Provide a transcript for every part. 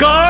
God!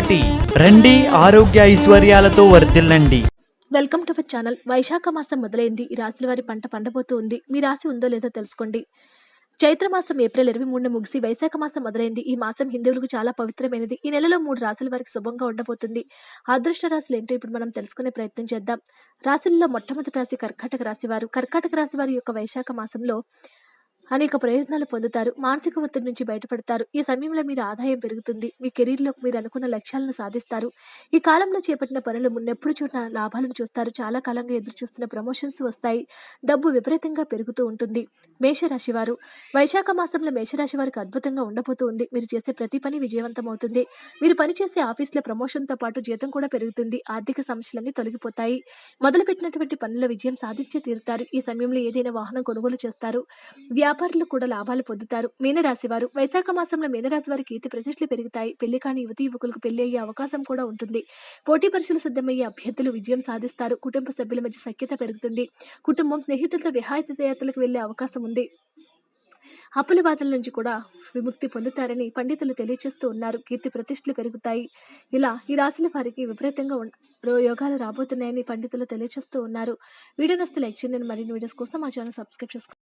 రండి ఆరోగ్య ఐశ్వర్యాలతో వర్ధిల్లండి. Welcome to our channel. Vaishakha మాసం మొదలైంది. ఈ రాశుల వారి పంట పండబోతూ ఉంది మీ రాశి ఉందో లేదో తెలుసుకోండి. చైత్ర మాసం ఏప్రిల్ ఇరవై మూడున ముగిసి వైశాఖ మాసం మొదలైంది. ఈ మాసం హిందువులకు చాలా పవిత్రమైనది. ఈ నెలలో మూడు రాశుల వారికి శుభంగా ఉండబోతుంది. అదృష్ట రాశులు ఏంటో ఇప్పుడు మనం తెలుసుకునే ప్రయత్నం చేద్దాం. రాశుల్లో మొట్టమొదటి రాశి కర్కాటక రాశి వారు. కర్కాటక రాశి వారి యొక్క వైశాఖ మాసంలో అనేక ప్రయోజనాలు పొందుతారు. మానసిక ఒత్తిడి నుంచి బయటపడతారు. ఈ సమయంలో మీరు ఆదాయం పెరుగుతుంది. మీ కెరీర్లో మీరు అనుకున్న లక్ష్యాలను సాధిస్తారు. ఈ కాలంలో చేపట్టిన పనులు మున్నెప్పుడు చూసిన లాభాలను చూస్తారు. చాలా కాలంగా ఎదురు చూస్తున్న ప్రమోషన్స్ వస్తాయి. డబ్బు విపరీతంగా పెరుగుతూ ఉంటుంది. మేషరాశి వారు. వైశాఖ మాసంలో మేషరాశి వారికి అద్భుతంగా ఉండబోతూ ఉంది. మీరు చేసే ప్రతి పని విజయవంతం అవుతుంది మీరు పనిచేసే ఆఫీస్లో ప్రమోషన్తో పాటు జీతం కూడా పెరుగుతుంది. ఆర్థిక సమస్యలన్నీ తొలగిపోతాయి. మొదలుపెట్టినటువంటి పనుల విజయం సాధించి తీరుతారు. ఈ సమయంలో ఏదైనా వాహనం కొనుగోలు చేస్తారు. వ్యాపారులు కూడా లాభాలు పొందుతారు. మీనరాశి వారు వైశాఖ మాసంలో మీనరాశి వారికి కీర్తి ప్రతిష్టలు పెరుగుతాయి. పెళ్ళి కాని యువతి యువకులకు పెళ్ళి అయ్యే అవకాశం కూడా ఉంటుంది. పోటీ పరీక్షలు సిద్ధమయ్యే అభ్యర్థులు విజయం సాధిస్తారు. కుటుంబ సభ్యుల మధ్య సఖ్యత పెరుగుతుంది. కుటుంబం స్నేహితులతో విహాయత యాత్రలకు వెళ్ళే అవకాశం ఉంది. అప్పుల బాధల నుంచి కూడా విముక్తి పొందుతారని పండితులు తెలియజేస్తూ ఉన్నారు. కీర్తి ప్రతిష్టలు పెరుగుతాయి. ఇలా ఈ రాశుల వారికి విపరీతంగా రో- యోగాలు రాబోతున్నాయని పండితులు తెలియజేస్తూ ఉన్నారు. వీడియో నస్తే లైక్ చేయండి. మరిన్ని వీడియోస్ కోసం మా ఛానల్ సబ్స్క్రైబ్ చేసుకోండి.